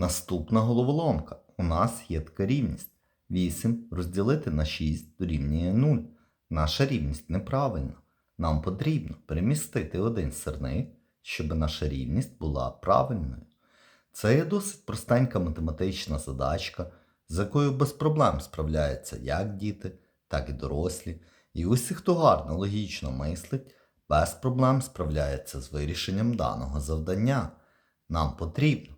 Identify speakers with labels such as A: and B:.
A: Наступна головоломка. У нас є така рівність. 8 розділити на 6 дорівнює 0. Наша рівність неправильна. Нам потрібно перемістити один сирник, щоб наша рівність була правильною. Це є досить простенька математична задачка, з якою без проблем справляються як діти, так і дорослі. І усі, хто гарно логічно мислить, без проблем справляється з вирішенням даного завдання. Нам потрібно